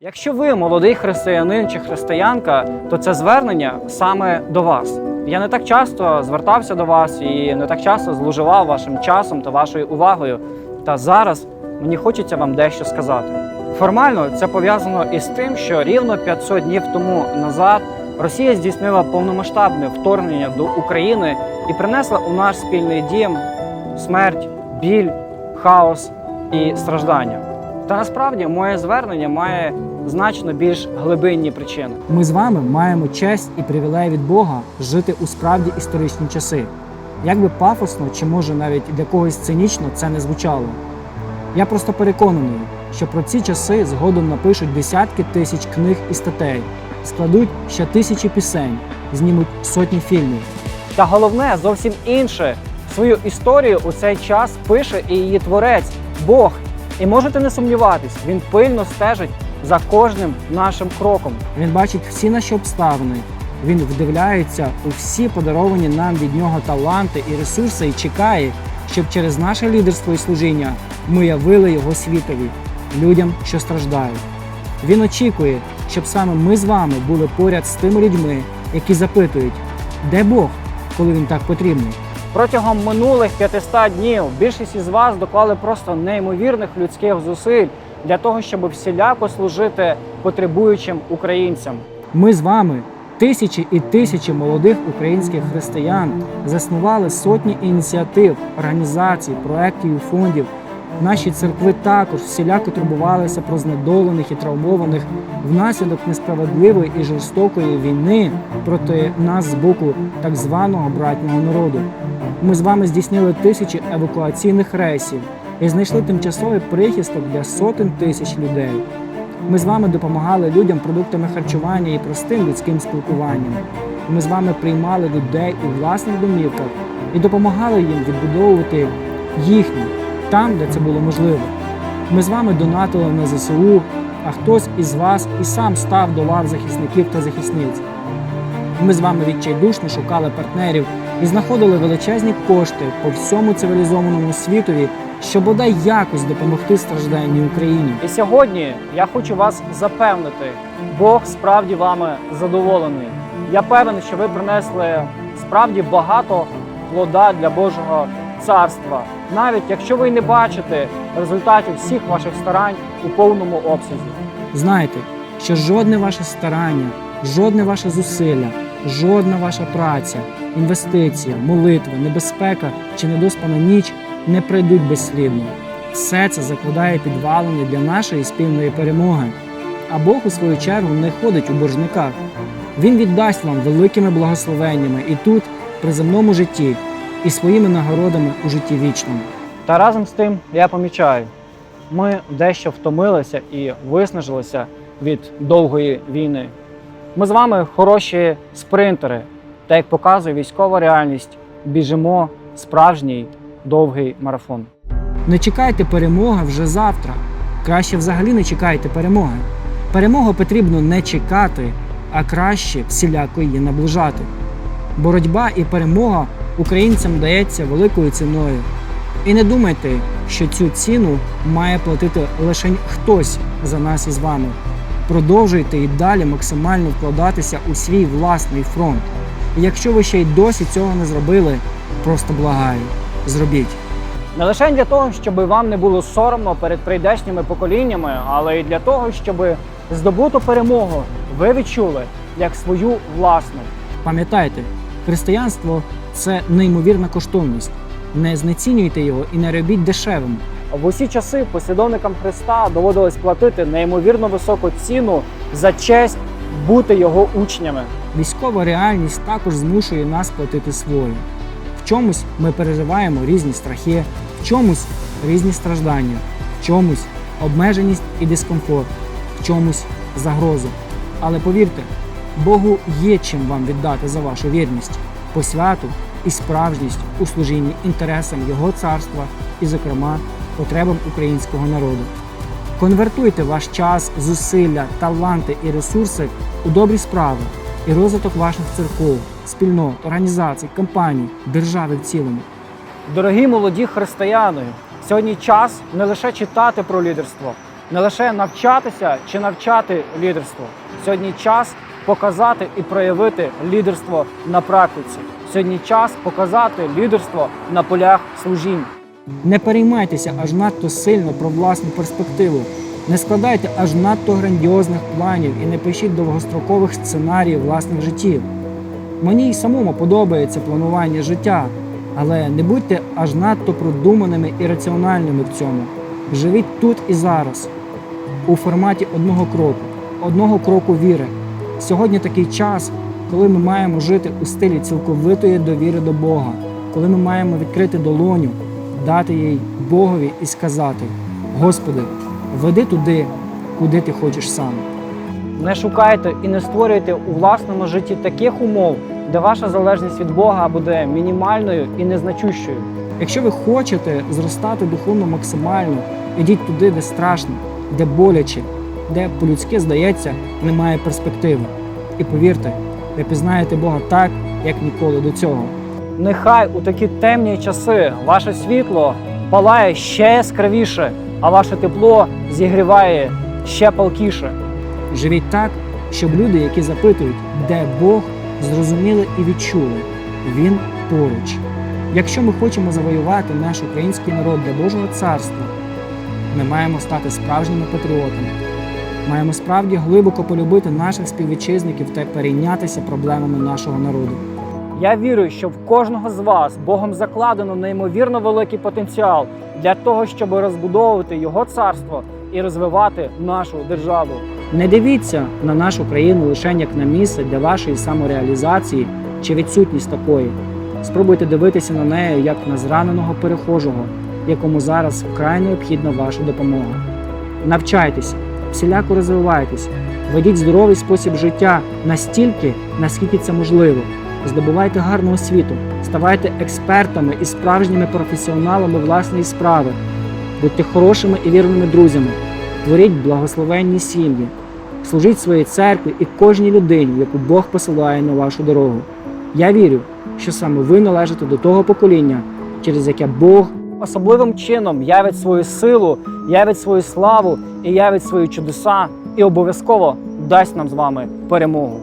Якщо ви молодий християнин чи християнка, то це звернення саме до вас. Я не так часто звертався до вас і не так часто зловживав вашим часом та вашою увагою. Та зараз мені хочеться вам дещо сказати. Формально це пов'язано із тим, що рівно 500 днів тому назад Росія здійснила повномасштабне вторгнення до України і принесла у наш спільний дім смерть, біль, хаос і страждання. Та насправді моє звернення має значно більш глибинні причини. Ми з вами маємо честь і привілей від Бога жити у справді історичні часи. Як би пафосно чи може навіть для когось цинічно це не звучало. Я просто переконаний, що про ці часи згодом напишуть десятки тисяч книг і статей, складуть ще тисячі пісень, знімуть сотні фільмів. Та головне зовсім інше. Свою історію у цей час пише і її творець Бог. І можете не сумніватись, він пильно стежить за кожним нашим кроком. Він бачить всі наші обставини. Він вдивляється у всі подаровані нам від нього таланти і ресурси і чекає, щоб через наше лідерство і служіння ми явили його світові, людям, що страждають. Він очікує, щоб саме ми з вами були поряд з тими людьми, які запитують, де Бог, коли він так потрібний. Протягом минулих 500 днів більшість із вас доклали просто неймовірних людських зусиль для того, щоб всіляко служити потребуючим українцям. Ми з вами, тисячі і тисячі молодих українських християн, заснували сотні ініціатив, організацій, проєктів і фондів. Наші церкви також всіляко турбувалися про знедолених і травмованих внаслідок несправедливої і жорстокої війни проти нас з боку так званого братнього народу. Ми з вами здійснили тисячі евакуаційних рейсів і знайшли тимчасовий прихисток для сотень тисяч людей. Ми з вами допомагали людям продуктами харчування і простим людським спілкуванням. Ми з вами приймали людей у власних домівках і допомагали їм відбудовувати їхні там, де це було можливо. Ми з вами донатили на ЗСУ, а хтось із вас і сам став до лав захисників та захисниць. Ми з вами відчайдушно шукали партнерів і знаходили величезні кошти по всьому цивілізованому світові, щоб бодай якось допомогти стражденній Україні. І сьогодні я хочу вас запевнити, Бог справді вами задоволений. Я певен, що ви принесли справді багато плода для Божого царства, навіть якщо ви не бачите результатів всіх ваших старань у повному обсязі. Знайте, що жодне ваше старання, жодне ваше зусилля, жодна ваша праця, інвестиція, молитва, небезпека чи недоспана ніч не прийдуть безслідно. Все це закладає підвалини для нашої спільної перемоги. А Бог, у свою чергу, не ходить у боржниках. Він віддасть вам великими благословеннями і тут, при земному житті, і своїми нагородами у житті вічному. Та разом з тим я помічаю, ми дещо втомилися і виснажилися від довгої війни. Ми з вами хороші спринтери, та як показує військова реальність, біжимо справжній довгий марафон. Не чекайте перемоги вже завтра. Краще взагалі не чекайте перемоги. Перемогу потрібно не чекати, а краще всіляко її наближати. Боротьба і перемога українцям дається великою ціною. І не думайте, що цю ціну має платити лише хтось за нас із вами. Продовжуйте і далі максимально вкладатися у свій власний фронт. І якщо ви ще й досі цього не зробили, просто благаю, зробіть. Не лише для того, щоб вам не було соромно перед прийдешніми поколіннями, але й для того, щоб здобуту перемогу ви відчули як свою власну. Пам'ятайте, християнство це неймовірна коштовність. Не знецінюйте його і не робіть дешевим. В усі часи послідовникам Христа доводилось платити неймовірно високу ціну за честь бути його учнями. Військова реальність також змушує нас платити своє. В чомусь ми переживаємо різні страхи, в чомусь різні страждання, в чомусь обмеженість і дискомфорт, в чомусь загрозу. Але повірте, Богу є чим вам віддати за вашу вірність, посвяту і справжність у служінні інтересам Його царства і, зокрема, потребам українського народу. Конвертуйте ваш час, зусилля, таланти і ресурси у добрі справи і розвиток ваших церков, спільнот, організацій, компаній, держави в цілому. Дорогі молоді християни, сьогодні час не лише читати про лідерство, не лише навчатися чи навчати лідерству. Сьогодні час показати і проявити лідерство на практиці. Сьогодні час показати лідерство на полях служінь. Не переймайтеся аж надто сильно про власну перспективу. Не складайте аж надто грандіозних планів і не пишіть довгострокових сценаріїв власних життів. Мені й самому подобається планування життя, але не будьте аж надто продуманими і раціональними в цьому. Живіть тут і зараз, у форматі одного кроку, одного кроку віри. Сьогодні такий час, коли ми маємо жити у стилі цілковитої довіри до Бога, коли ми маємо відкрити долоню, дати їй Богові і сказати: Господи, веди туди, куди ти хочеш сам. Не шукайте і не створюйте у власному житті таких умов, де ваша залежність від Бога буде мінімальною і незначущою. Якщо ви хочете зростати духовно максимально, ідіть туди, де страшно, де боляче, де по-людськи здається, немає перспективи. І повірте, ви пізнаєте Бога так, як ніколи до цього. Нехай у такі темні часи ваше світло палає ще яскравіше, а ваше тепло зігріває ще палкіше. Живіть так, щоб люди, які запитують, де Бог, зрозуміли і відчули, Він поруч. Якщо ми хочемо завоювати наш український народ для Божого царства, ми маємо стати справжніми патріотами. Маємо справді глибоко полюбити наших співвітчизників та перейнятися проблемами нашого народу. Я вірю, що в кожного з вас Богом закладено неймовірно великий потенціал для того, щоб розбудовувати його царство і розвивати нашу державу. Не дивіться на нашу країну лише як на місце для вашої самореалізації чи відсутність такої. Спробуйте дивитися на неї як на зраненого перехожого, якому зараз вкрай необхідна ваша допомога. Навчайтеся, всіляко розвивайтеся, ведіть здоровий спосіб життя настільки, наскільки це можливо. Здобувайте гарну освіту, ставайте експертами і справжніми професіоналами власної справи, будьте хорошими і вірними друзями, творіть благословенні сім'ї, служіть своїй церкві і кожній людині, яку Бог посилає на вашу дорогу. Я вірю, що саме ви належите до того покоління, через яке Бог Особливим чином явить свою силу, явить свою славу і явить свої чудеса, і обов'язково дасть нам з вами перемогу.